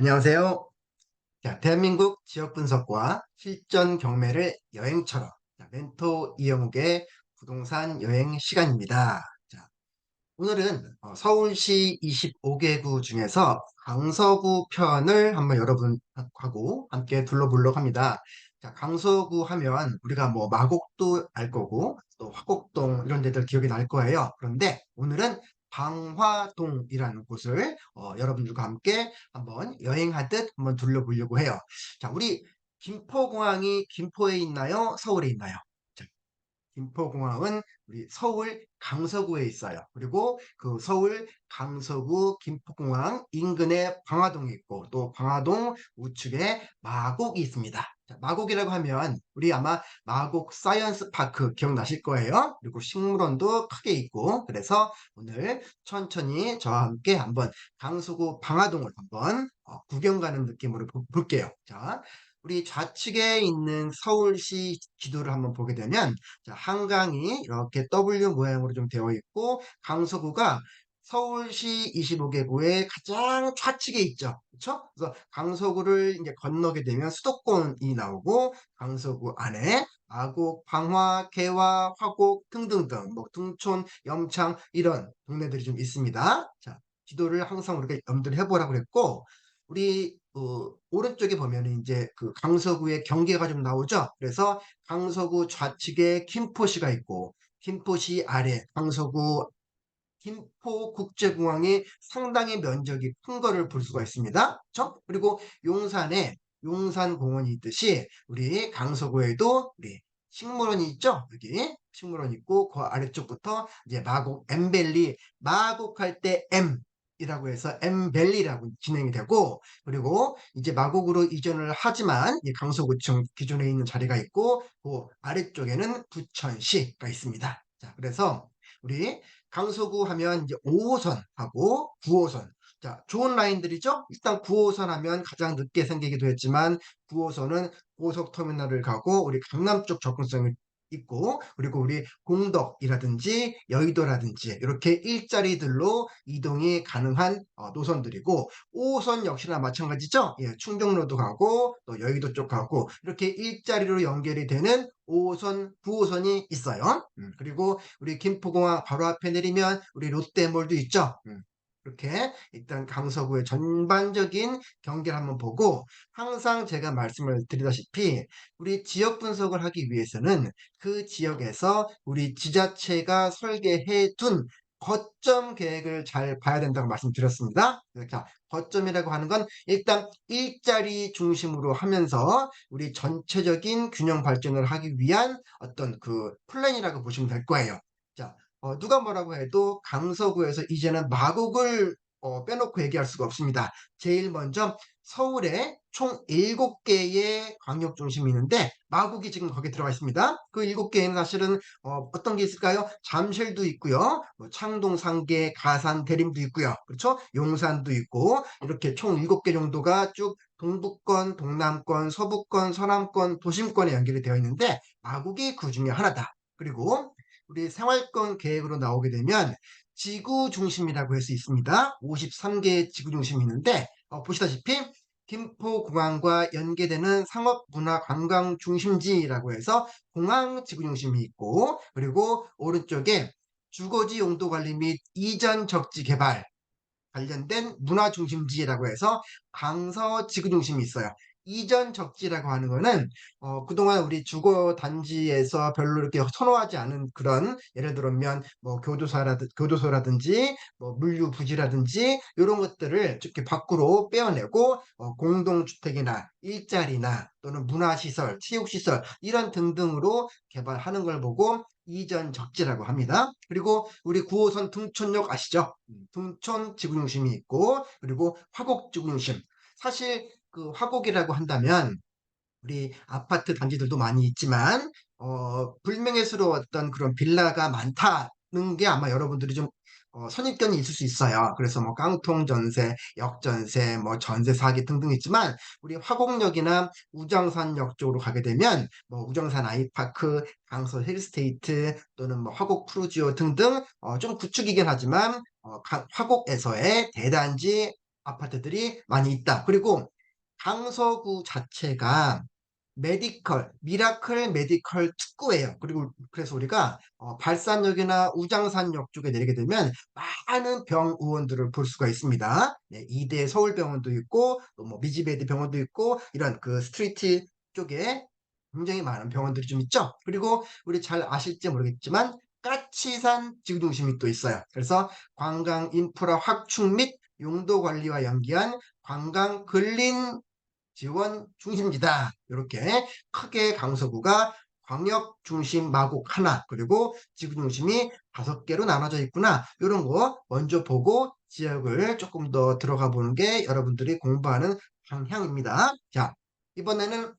안녕하세요. 자, 대한민국 지역 분석과 실전 경매를 여행처럼 자, 멘토 이영욱의 부동산 여행 시간입니다. 자, 오늘은 어, 서울시 25개구 중에서 강서구 편을 한번 여러분하고 함께 둘러보려고 합니다. 자, 강서구 하면 우리가 뭐 마곡도 알 거고 또 화곡동 이런 데들 기억이 날 거예요. 그런데 오늘은 방화동이라는 곳을 어, 여러분들과 함께 한번 여행하듯 한번 둘러보려고 해요. 자, 우리 김포공항이 김포에 있나요? 서울에 있나요? 자, 김포공항은 우리 서울 강서구에 있어요. 그리고 그 서울 강서구 김포공항 인근에 방화동이 있고 또 방화동 우측에 마곡이 있습니다. 자, 마곡이라고 하면 우리 아마 마곡 사이언스 파크 기억나실 거예요. 그리고 식물원도 크게 있고 그래서 오늘 천천히 저와 함께 한번 강서구 방화동을 한번 어, 구경 가는 느낌으로 보- 볼게요. 자, 우리 좌측에 있는 서울시 지도를 한번 보게 되면 자, 한강이 이렇게 W 모양으로 좀 되어 있고 강서구가 서울시 25개구의 가장 좌측에 있죠. 그렇죠? 그래서 강서구를 이제 건너게 되면 수도권이 나오고 강서구 안에 마곡, 방화, 개화, 화곡 등등등 뭐 등촌, 염창 이런 동네들이 좀 있습니다. 자, 지도를 항상 우리가 염두를 해보라고 그랬고 우리 어, 오른쪽에 보면 이제 그 강서구의 경계가 좀 나오죠. 그래서 강서구 좌측에 김포시가 있고 김포시 아래 강서구 김포국제공항이 상당히 면적이 큰 거를 볼 수가 있습니다. 그렇죠? 그리고 용산에 용산공원이 있듯이 우리 강서구에도 우리 식물원이 있죠? 여기 식물원 있고 그 아래쪽부터 이제 마곡 엠벨리 마곡할 때 M 이라고 해서 엠벨리라고 진행이 되고 그리고 이제 마곡으로 이전을 하지만 이 강서구청 기존에 있는 자리가 있고 그 아래쪽에는 부천시가 있습니다. 자, 그래서 우리 강서구 하면 이제 5호선하고 9호선. 자, 좋은 라인들이죠? 일단 9호선 하면 가장 늦게 생기기도 했지만 9호선은 고속터미널을 가고 우리 강남 쪽 접근성이 있고 그리고 우리 공덕이라든지 여의도라든지 이렇게 일자리들로 이동이 가능한 어, 노선들이고 5호선 역시나 마찬가지죠. 예, 충정로도 가고 또 여의도 쪽 가고 이렇게 일자리로 연결이 되는 5호선, 9호선이 있어요. 음, 그리고 우리 김포공항 바로 앞에 내리면 우리 롯데몰도 있죠. 음, 이렇게 일단 강서구의 전반적인 경계를 한번 보고 항상 제가 말씀을 드리다시피 우리 지역 분석을 하기 위해서는 그 지역에서 우리 지자체가 설계해 둔 거점 계획을 잘 봐야 된다고 말씀드렸습니다. 자, 거점이라고 하는 건 일단 일자리 중심으로 하면서 우리 전체적인 균형 발전을 하기 위한 어떤 그 플랜이라고 보시면 될 거예요. 자, 어, 누가 뭐라고 해도 강서구에서 이제는 마곡을 어, 빼놓고 얘기할 수가 없습니다. 제일 먼저 서울에 총 7개의 광역 중심이 있는데 마곡이 지금 거기 들어가 있습니다. 그 7개에는 사실은 어, 떤게 있을까요? 잠실도 있고요. 뭐 창동, 상계, 가산, 대림도 있고요. 그렇죠? 용산도 있고 이렇게 총 7개 정도가 쭉 동북권, 동남권, 서북권, 서남권, 도심권에 연결이 되어 있는데 마곡이 그 중에 하나다. 그리고 우리 생활권 계획으로 나오게 되면 지구 중심이라고 할 수 있습니다. 53개의 지구 중심이 있는데 어, 보시다시피 김포공항과 연계되는 상업, 문화, 관광 중심지라고 해서 공항 지구 중심이 있고 그리고 오른쪽에 주거지 용도 관리 및 이전 적지 개발 관련된 문화 중심지라고 해서 강서 지구 중심이 있어요. 이전 적지라고 하는 거는 어, 그동안 우리 주거 단지에서 별로 이렇게 선호하지 않은 그런 예를 들면 뭐 교도소라든 교도소라든지 뭐 물류 부지라든지 이런 것들을 이렇게 밖으로 빼어내고 어, 공동주택이나 일자리나 또는 문화시설, 체육시설 이런 등등으로 개발하는 걸 보고 이전 적지라고 합니다. 그리고 우리 9호선 등촌역 아시죠? 음, 등촌 지구중심이 있고 그리고 화곡 지구중심 사실 그 화곡이라고 한다면 우리 아파트 단지들도 많이 있지만 어, 불명예스러웠던 그런 빌라가 많다는 게 아마 여러분들이 좀 어, 선입견이 있을 수 있어요. 그래서 뭐 깡통 전세, 역전세, 뭐 전세 사기 등등 있지만 우리 화곡역이나 우정산역 쪽으로 가게 되면 뭐 우정산 아이파크, 강서 힐스테이트 또는 뭐 화곡 푸르지오 등등 어, 좀 구축이긴 하지만 어, 가- 화곡에서의 대단지 아파트들이 많이 있다. 그리고 강서구 자체가 메디컬, 미라클 메디컬 특구예요. 그리고 그래서 우리가 어, 발산역이나 우장산역 쪽에 내리게 되면 많은 병의원들을 볼 수가 있습니다. 네, 이대 서울병원도 있고 또뭐 미지베드 병원도 있고 이런 그 스트리트 쪽에 굉장히 많은 병원들이 좀 있죠. 그리고 우리 잘 아실지 모르겠지만 까치산 지구중심이 또 있어요. 그래서 관광 인프라 확충 및 용도 관리와 연계한 관광 근린 지원 중심지다. 이렇게 크게 강서구가 광역 중심 마곡 하나 그리고 지구 중심이 다섯 개로 나눠져 있구나. 이런 거 먼저 보고 지역을 조금 더 들어가 보는 게 여러분들이 공부하는 방향입니다. 자, 이번에는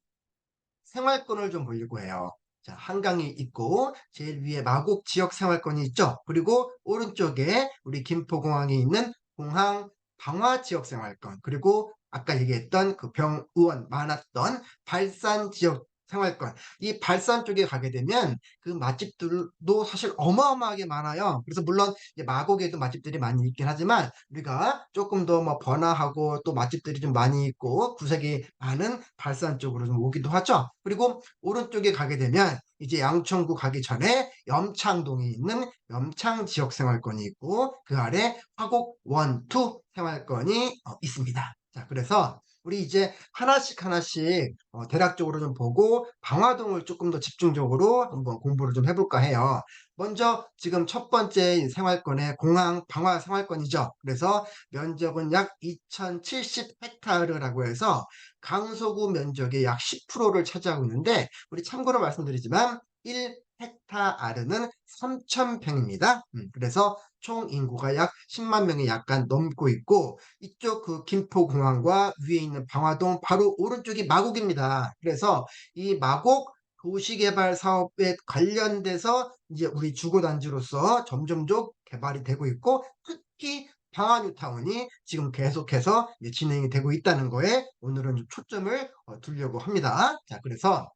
생활권을 좀 보려고 해요. 자, 한강이 있고 제일 위에 마곡 지역 생활권이 있죠. 그리고 오른쪽에 우리 김포공항이 있는 공항 방화 지역 생활권 그리고 아까 얘기했던 그 병의원 많았던 발산 지역 생활권. 이 발산 쪽에 가게 되면 그 맛집들도 사실 어마어마하게 많아요. 그래서 물론 마곡에도 맛집들이 많이 있긴 하지만 우리가 조금 더 뭐 번화하고 또 맛집들이 좀 많이 있고 구색이 많은 발산 쪽으로 좀 오기도 하죠. 그리고 오른쪽에 가게 되면 이제 양천구 가기 전에 염창동에 있는 염창 지역 생활권이 있고 그 아래 화곡 원투 생활권이 어, 있습니다. 자, 그래서 우리 이제 하나씩 하나씩 어, 대략적으로 좀 보고 방화동을 조금 더 집중적으로 한번 공부를 좀 해볼까 해요. 먼저 지금 첫 번째 생활권의 공항 방화 생활권이죠. 그래서 면적은 약 2070헥타르라고 해서 강서구 면적의 약 10%를 차지하고 있는데 우리 참고로 말씀드리지만 1 헥타르는 3,000평입니다. 음, 그래서 총 인구가 약 10만 명이 약간 넘고 있고 이쪽 그 김포공항과 위에 있는 방화동 바로 오른쪽이 마곡입니다. 그래서 이 마곡 도시개발 사업에 관련돼서 이제 우리 주거단지로서 점점점 개발이 되고 있고 특히 방화뉴타운이 지금 계속해서 진행이 되고 있다는 거에 오늘은 좀 초점을 어, 두려고 합니다. 자, 그래서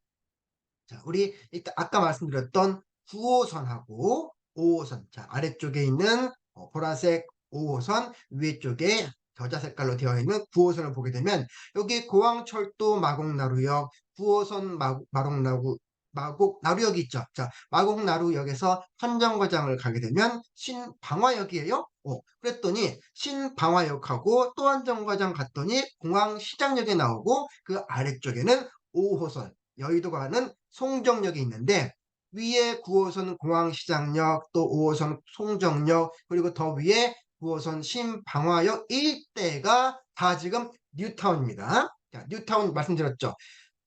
자, 우리 일단 아까 말씀드렸던 9호선하고 5호선. 자, 아래쪽에 있는 어, 보라색 5호선, 위쪽에 겨자 색깔로 되어 있는 9호선을 보게 되면 여기 공항철도 마곡나루역, 9호선 마곡나루 마곡나루역이 있죠. 자, 마곡나루역에서 한정거장을 가게 되면 신방화역이에요. 어, 그랬더니 신방화역하고 또 한 정거장 갔더니 공항시장역에 나오고 그 아래쪽에는 5호선 여의도 가는 송정역이 있는데 위에 9호선 공항시장역 또 5호선 송정역 그리고 더 위에 9호선 신방화역 일대가 다 지금 뉴타운입니다. 자, 뉴타운 말씀드렸죠.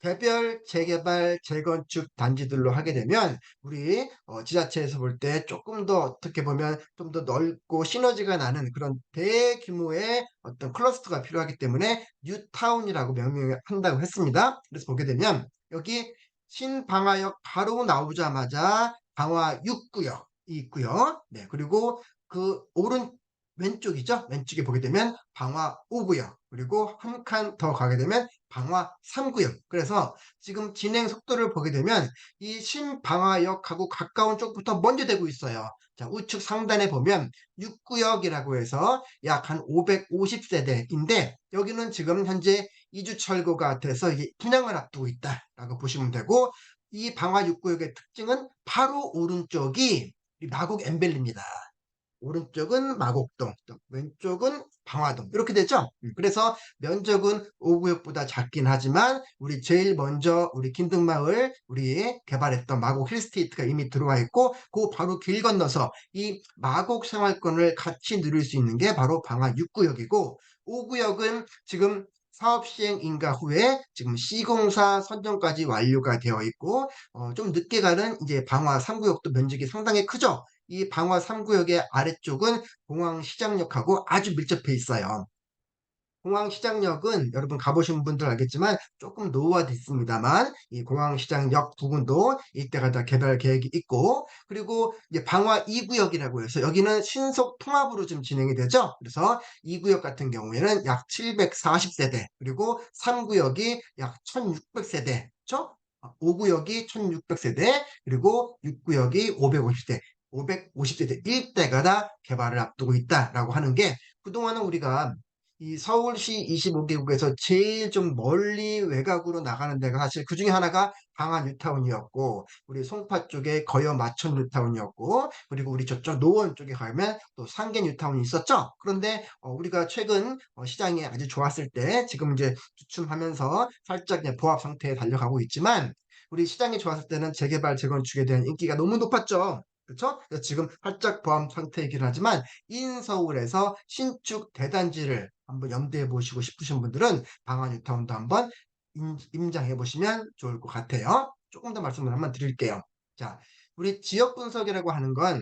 개별 재개발 재건축 단지들로 하게 되면 우리 어, 지자체에서 볼 때 조금 더 어떻게 보면 좀 더 넓고 시너지가 나는 그런 대규모의 어떤 클러스터가 필요하기 때문에 뉴타운이라고 명명한다고 했습니다. 그래서 보게 되면 여기 신방화역 바로 나오자마자 방화 6구역이 있고요. 네, 그리고 그 오른 왼쪽이죠. 왼쪽에 보게 되면 방화 5구역 그리고 한 칸 더 가게 되면 방화 3구역 그래서 지금 진행 속도를 보게 되면 이 신방화역하고 가까운 쪽부터 먼저 되고 있어요. 자, 우측 상단에 보면 6구역이라고 해서 약 한 550세대인데 여기는 지금 현재 이주철거가 돼서 분양을 앞두고 있다라고 보시면 되고 이 방화 6구역의 특징은 바로 오른쪽이 마곡 엠벨입니다. 오른쪽은 마곡동, 왼쪽은 방화동 이렇게 되죠. 음, 그래서 면적은 5구역보다 작긴 하지만 우리 제일 먼저 우리 김등마을 우리 개발했던 마곡 힐스테이트가 이미 들어와 있고 그 바로 길 건너서 이 마곡 생활권을 같이 누릴 수 있는 게 바로 방화 6구역이고 5구역은 지금 사업 시행 인가 후에 지금 시공사 선정까지 완료가 되어 있고 어, 좀 늦게 가는 이제 방화 3구역도 면적이 상당히 크죠. 이 방화 3구역의 아래쪽은 공항시장역하고 아주 밀접해 있어요. 공항시장역은 여러분 가보신 분들 알겠지만 조금 노후화돼 있습니다만 이 공항시장역 부분도 이때가 다 개발 계획이 있고 그리고 이제 방화 2구역이라고 해서 여기는 신속 통합으로 좀 진행이 되죠. 그래서 2구역 같은 경우에는 약 740세대 그리고 3구역이 약 1600세대 그렇죠? 5구역이 1600세대 그리고 6구역이 550대 550세대 1대가 다 개발을 앞두고 있다라고 하는 게 그동안은 우리가 이 서울시 25개국에서 제일 좀 멀리 외곽으로 나가는 데가 사실 그 중에 하나가 방안 뉴타운이었고 우리 송파 쪽에 거여 마천 뉴타운이었고 그리고 우리 저쪽 노원 쪽에 가면 또 상계 뉴타운이 있었죠. 그런데 어 우리가 최근 어 시장이 아주 좋았을 때 지금 이제 주춤하면서 살짝 보합 상태에 달려가고 있지만 우리 시장이 좋았을 때는 재개발, 재건축에 대한 인기가 너무 높았죠. 그래서 지금 활짝 보합 상태이긴 하지만 인서울에서 신축 대단지를 한번 염두에 보시고 싶으신 분들은 방안 뉴타운도 한번 임 임장해 보시면 좋을 것 같아요. 쪼끔 더 말씀을 한번 드릴게요. 자 우리 지역 분석이라고 하는 건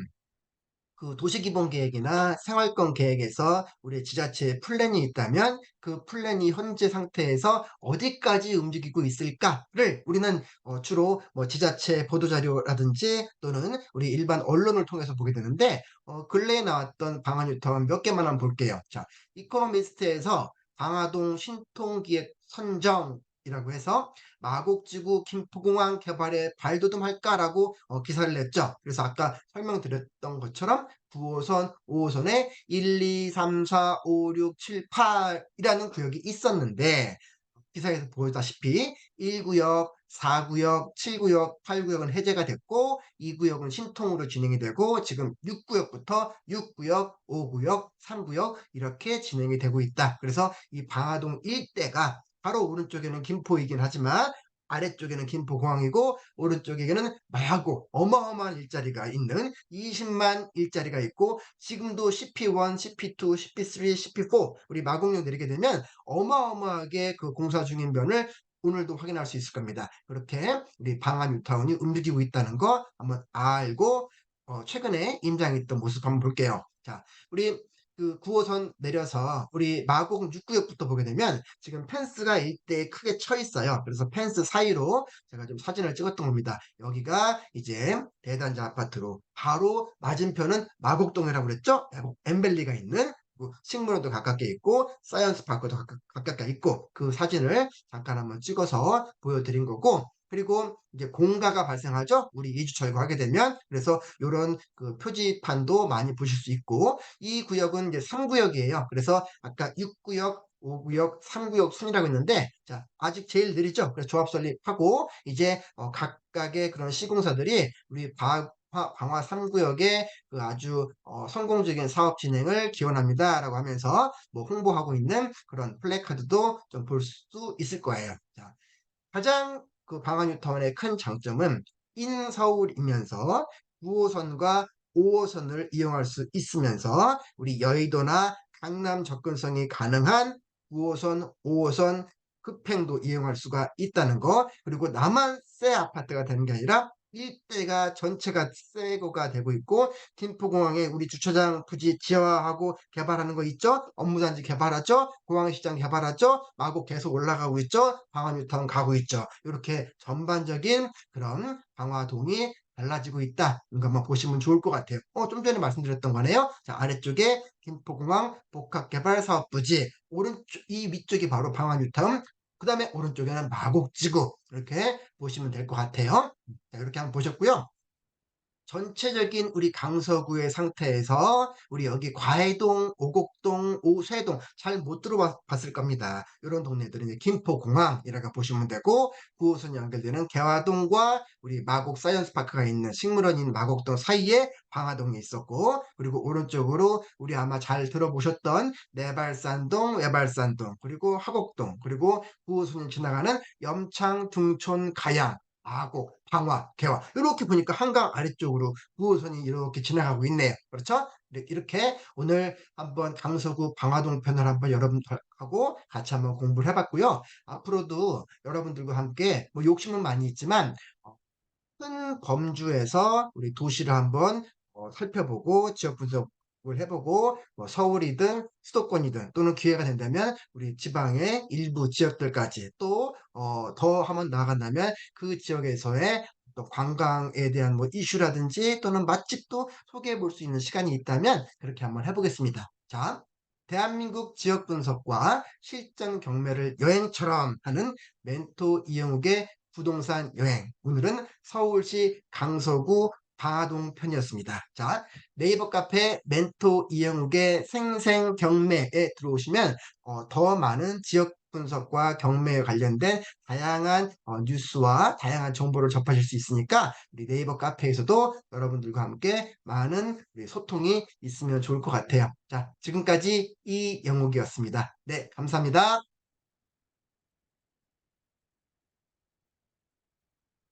그 도시기본 계획이나 생활권 계획에서 우리 지자체에 플랜이 있다면 그 플랜이 현재 상태에서 어디까지 움직이고 있을까를 우리는 어 주로 뭐 지자체 보도자료라든지 또는 우리 일반 언론을 통해서 보게 되는데 어 근래에 나왔던 방안 뉴타운 몇 개만 한번 볼게요. 자 이코노미스트에서 방화동 신통기획 선정 이라고 해서 "마곡지구 김포공항 개발에 발돋움할까?"라고 어 기사를 냈죠. 그래서 아까 설명드렸던 것처럼 9 호선, 5 호선에 1, 2, 3, 4, 5, 6, 7, 8 이라는 구역이 있었는데 기사에서 보다시피 1 구역, 4 구역, 7 구역, 8 구역은 해제가 됐고 2 구역은 신통으로 진행이 되고 지금 6 구역부터 6 구역, 5 구역, 3 구역 이렇게 진행이 되고 있다. 그래서 이 방화동 일대가 바로 오른쪽에는 김포이긴 하지만 아래쪽에는 김포공항이고 오른쪽에는 마곡 어마어마한 일자리가 있는 200,000 일자리가 있고 지금도 CP1, CP2, CP3, CP4 우리 마곡역 내리게 되면 어마어마하게 그 공사 중인 면을 오늘도 확인할 수 있을 겁니다. 그렇게 우리 방안 뉴타운이 움직이고 있다는 거 한번 알고 어 최근에 임장했던 모습 한번 볼게요. 자 우리 그 9 호선 내려서 우리 마곡 6 구역부터 보게 되면 지금 펜스가 일대에 크게 쳐 있어요. 그래서 펜스 사이로 제가 좀 사진을 찍었던 겁니다. 여기가 이제 대단지 아파트로 바로 맞은편은 마곡동이라고 그랬죠? 엠벨리가 있는 그 식물원도 가깝게 있고 사이언스 파크도 가깝 가깝게 있고 그 사진을 잠깐 한번 찍어서 보여드린 거고 그리고 이제 공가가 발생하죠. 우리 2주 철거하게 되면. 그래서 요런 그 표지판도 많이 보실 수 있고 이 구역은 이제 3 구역이에요. 그래서 아까 6 구역, 5 구역, 3 구역 순이라고 했는데 자 아직 제일 느리죠. 그래서 조합 설립하고 이제 어 각각의 그런 시공사들이 우리 바화 방화 3 구역의 그 아주 어 "성공적인 사업 진행을 기원합니다."라고 하면서 뭐 홍보하고 있는 그런 플래카드도 좀 볼 수 있을 거예요. 자 가장 그 방안 뉴타운의 큰 장점은 인서울이면서 9 호선과 5 호선을 이용할 수 있으면서 우리 여의도나 강남 접근성이 가능한 9 호선, 5 호선 급행도 이용할 수가 있다는 거 그리고 나만 새 아파트가 되는 게 아니라 일대가 전체가 새거가 되고 있고 김포공항에 우리 주차장 부지 지하화하고 개발하는 거 있죠? 업무단지 개발하죠? 공항시장 개발하죠? 마곡 계속 올라가고 있죠? 방화 뉴타운 가고 있죠. 요렇게 전반적인 그런 방화동이 달라지고 있다. 이거 한번 보시면 좋을 것 같아요. 어 좀 전에 말씀드렸던 거네요. 자 아래쪽에 김포공항 복합개발사업부지 오른쪽 이 위쪽이 바로 방화 뉴타운 그 다음에 오른쪽에는 마곡지구 이렇게 보시면 될 것 같아요. 자 이렇게 한번 보셨고요. 전체적인 우리 강서구의 상태에서 우리 여기 과해동, 오곡동, 오쇠동 잘 못 들어봤 봤을 겁니다. 요런 동네들은 김포공항이라고 보시면 되고 9 호선이 연결되는 개화동과 우리 마곡 사이언스파크가 있는 식물원이 있는 마곡동 사이에 방화동이 있었고 그리고 오른쪽으로 우리 아마 잘 들어보셨던 내발산동, 외발산동 그리고 화곡동 그리고 9 호선이 지나가는 염창, 둥촌, 가양 아곡, 방화, 개화 요렇게 보니까 한강 아래쪽으로 9 호선이 이렇게 지나가고 있네요. 그렇죠? 네 이렇게 오늘 한번 강서구 방화동 편을 한번 여러분들하고 같이 한번 공부를 해 봤고요. 앞으로도 여러분들과 함께 뭐 욕심은 많이 있지만 어큰 범주에서 우리 도시를 한번 어 살펴보고 지역 분석을 해 보고 뭐 서울이든 수도권이든 또는 기회가 된다면 우리 지방의 일부 지역들까지 또어더 한번 나아간다면 그 지역에서의 또 관광에 대한 뭐 이슈라든지 또는 맛집도 소개해 볼 수 있는 시간이 있다면 그렇게 한번 해 보겠습니다. 자 대한민국 지역 분석과 실전 경매를 여행처럼 하는 멘토 이영욱의 부동산 여행 오늘은 서울시 강서구 가동 편이었습니다. 자, 네이버 카페 멘토 이영욱의 생생 경매에 들어오시면 어, 더 많은 지역 분석과 경매에 관련된 다양한 어, 뉴스와 다양한 정보를 접하실 수 있으니까 우리 네이버 카페에서도 여러분들과 함께 많은 소통이 있으면 좋을 것 같아요. 자, 지금까지 이영욱이었습니다. 네, 감사합니다.